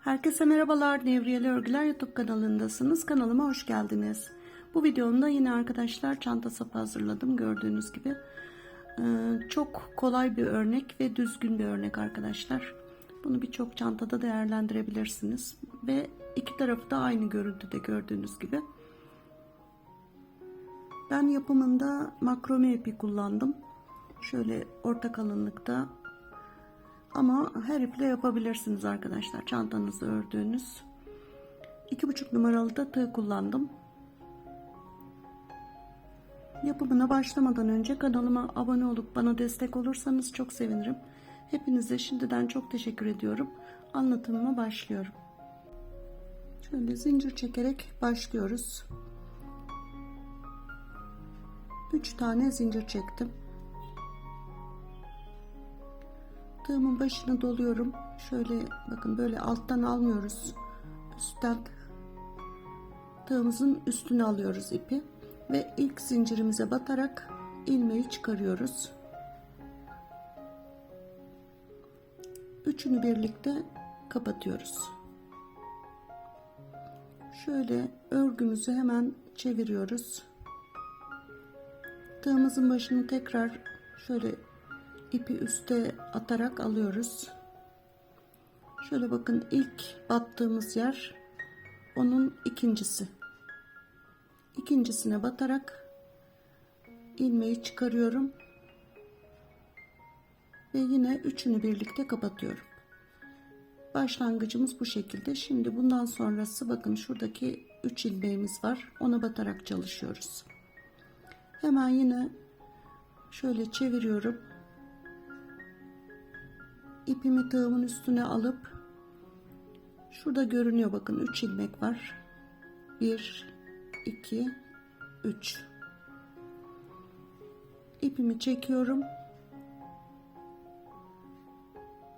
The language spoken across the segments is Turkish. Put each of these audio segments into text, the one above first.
Herkese merhabalar. Nevriyeli Örgüler YouTube kanalındasınız. Kanalıma hoş geldiniz. Bu videomda yine arkadaşlar çanta sapı hazırladım gördüğünüz gibi. Ee, çok kolay bir örnek ve düzgün bir örnek arkadaşlar. Bunu birçok çantada değerlendirebilirsiniz. Ve iki tarafı da aynı görüntüde gördüğünüz gibi. Ben yapımında makrome ipi kullandım. Şöyle orta kalınlıkta ama her iple yapabilirsiniz arkadaşlar. Çantanızı ördüğünüz. 2,5 numaralı da tığ kullandım. Yapımına başlamadan önce kanalıma abone olup bana destek olursanız çok sevinirim. Hepinize şimdiden çok teşekkür ediyorum. Anlatımıma başlıyorum. Şöyle zincir çekerek başlıyoruz. 3 tane zincir çektim. Tığımın başını doluyorum. Şöyle bakın böyle alttan almıyoruz. Üstten tığımızın üstüne alıyoruz ipi ve ilk zincirimize batarak ilmeği çıkarıyoruz. Üçünü birlikte kapatıyoruz. Şöyle örgümüzü hemen çeviriyoruz. Tığımızın başını tekrar şöyle ipi üste atarak alıyoruz. Şöyle bakın ilk battığımız yer onun ikincisi. İkincisine batarak ilmeği çıkarıyorum. Ve yine üçünü birlikte kapatıyorum. Başlangıcımız bu şekilde. Şimdi bundan sonrası bakın şuradaki 3 ilmeğimiz var. Ona batarak çalışıyoruz. Hemen yine şöyle çeviriyorum ipimi tığımın üstüne alıp şurada görünüyor bakın 3 ilmek var. 1 2 3 ipimi çekiyorum.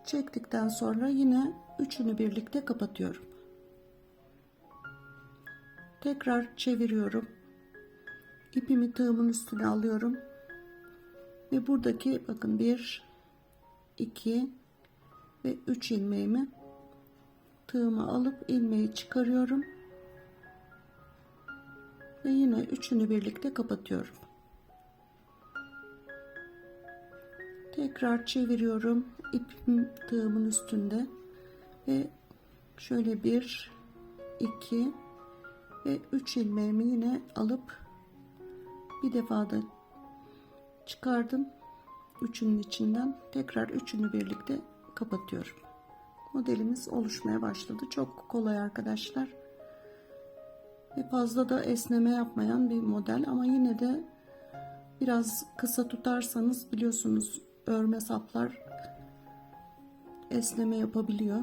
Çektikten sonra yine üçünü birlikte kapatıyorum. Tekrar çeviriyorum. İpimi tığımın üstüne alıyorum. Ve buradaki bakın 1 2 ve 3 ilmeğimi tığıma alıp ilmeği çıkarıyorum. Ve yine üçünü birlikte kapatıyorum. Tekrar çeviriyorum ipim tığımın üstünde. Ve şöyle bir iki ve üç ilmeğimi yine alıp bir defa da çıkardım. Üçünün içinden tekrar üçünü birlikte kapatıyorum. Modelimiz oluşmaya başladı. Çok kolay arkadaşlar. Ve fazla da esneme yapmayan bir model ama yine de biraz kısa tutarsanız biliyorsunuz örme saplar esneme yapabiliyor.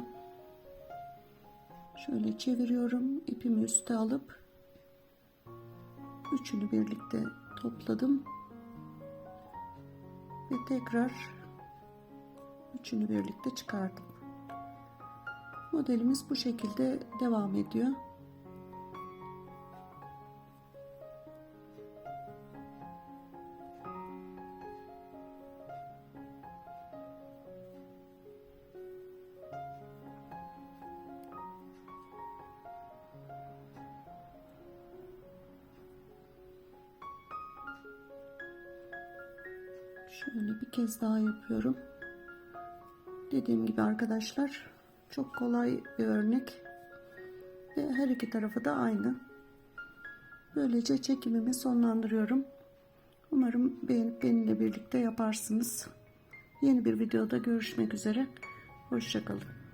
Şöyle çeviriyorum. ipimi üste alıp üçünü birlikte topladım. Ve tekrar üçünü birlikte çıkardım. Modelimiz bu şekilde devam ediyor. Şöyle bir kez daha yapıyorum. Dediğim gibi arkadaşlar çok kolay bir örnek ve her iki tarafı da aynı. Böylece çekimimi sonlandırıyorum. Umarım beğenip benimle birlikte yaparsınız. Yeni bir videoda görüşmek üzere. Hoşçakalın.